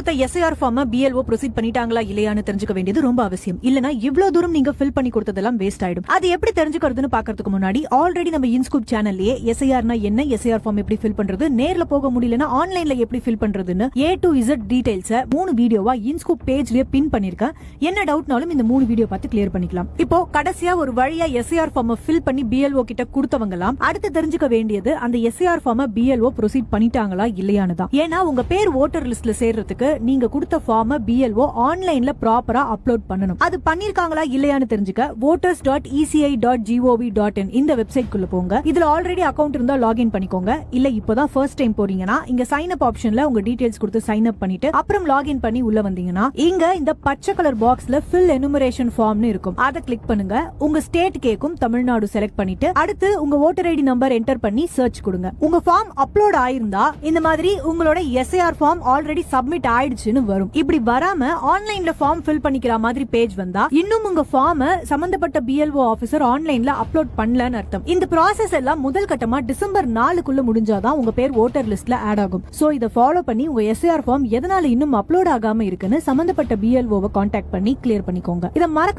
கொடுத்த எஸ்ஐஆர் ஃபார்ம BLO proceed பண்ணிட்டாங்களா இல்லையான்னு தெரிஞ்சுக்க வேண்டியது ரொம்ப அவசியம். இல்லனா இவ்வளவு தூரம் நீங்க ஃபில் பண்ணி கொடுத்ததெல்லாம் வேஸ்ட் ஆயிடும். அது எப்படி தெரிஞ்சுக்கிறதுன்னு பாக்கிறதுக்கு முன்னாடி ஆல்ரெடி நம்ம இன்ஸ்கூப் சேனல்லயே எஸ்ஐஆர்னா என்ன எஸ்ஐஆர் ஃபார்ம் எப்படி ஃபில் பண்றது நேர்ல போக முடியலனா ஆன்லைன்ல எப்படி ஃபில் பண்றதுன்னு ஏ டு இசட் டீடைல்ஸ் மூணு வீடியோவா இன்ஸ்கூப் பேஜ்லயே பின் பண்ணிருக்கேன் என்ன டவுட்னாலும் இந்த மூணு வீடியோ பார்த்து கிளியர் பண்ணிக்கலாம். இப்போ கடைசியா ஒரு வழியா எஸ்ஐஆர் ஃபார்ம் ஃபில் பண்ணி பிஎல்ஓ கிட்ட கொடுத்தவங்கலாம் அடுத்து தெரிஞ்சுக்க வேண்டியது அந்த எஸ்ஐஆர் ஃபார்ம் பிஎல்ஓ ப்ரொசீட் பண்ணிட்டாங்களா இல்லையான்னு தான். ஏன்னா உங்க பேர் ஓட்டர் லிஸ்ட்ல சேர்றதுக்கு நீங்க கொடுத்த ஃபார்ம பிஎல்ஓ ஆன்லைன்ல ப்ராப்பரா அப்லோட் பண்ணணும். அது பண்ணிருக்காங்களா இல்லையான்னு தெரிஞ்சுக்க voters dot ECI dot GOV dot in இந்த வெப்சைட் குள்ள போங்க. இதுல ஆல்ரெடி அக்கவுண்ட் இருந்தா லாகின் பண்ணிக்கோங்க. இல்ல இப்போதான் ஃபர்ஸ்ட் டைம் போறீங்கன்னா இங்க சைன் அப் ஆப்ஷன்ல உங்க டீடைல்ஸ் கொடுத்து சைன் அப் பண்ணிட்டு அப்புறம் லாகின் பண்ணி உள்ள வந்தீங்கன்னா இங்க இந்த பச்சை கலர் பாக்ஸ்ல ஃபில் எனுமரேஷன் ஃபார்ம்னு இருக்கும். அதை கிளிக் பண்ணுங்க. உங்க ஸ்டேட் கேக்கும் தமிழ்நாடு செலக்ட் பண்ணிட்டு அடுத்து உங்க ஓட்டர் ஐடி நம்பர் என்டர் பண்ணி சர்ச் கொடுங்க. உங்க ஃபார்ம் அப்லோட் ஆயிருந்தா இந்த மாதிரி உங்களோட எஸ்ஐஆர் ஃபார்ம் ஆல்ரெடி சப்மிட் ஆயிடுச்சுன்னு வரும். இப்படி வராம ஆன்லைன்ல ஃபார்ம் ஃபில் பண்ணிக்கிற மாதிரி பேஜ் வந்தா இன்னும் உங்க ஃபார்ம் சம்பந்தப்பட்ட பிஎல்ஓ ஆபீசர் ஆன்லைன்ல அப்லோட் பண்ணலன்னு அர்த்தம். இந்த ப்ராசஸ் எல்லாம் முதல் கட்டமா டிசம்பர் நாலுக்குள்ள முடிஞ்சாதான் உங்க பேர் ஓட்டர் லிஸ்ட்ல ஆட் ஆகும். சோ இதை ஃபாலோ பண்ணி உங்க எஸ்ஐஆர் ஃபார்ம் எதனால இன்னும் அப்லோட் ஆகாம இருக்குன்னு சம்பந்தப்பட்ட பிஎல்ஓவை கான்டாக்ட் பண்ணி கிளியர் பண்ணிக்கோங்க. இதை மறக்க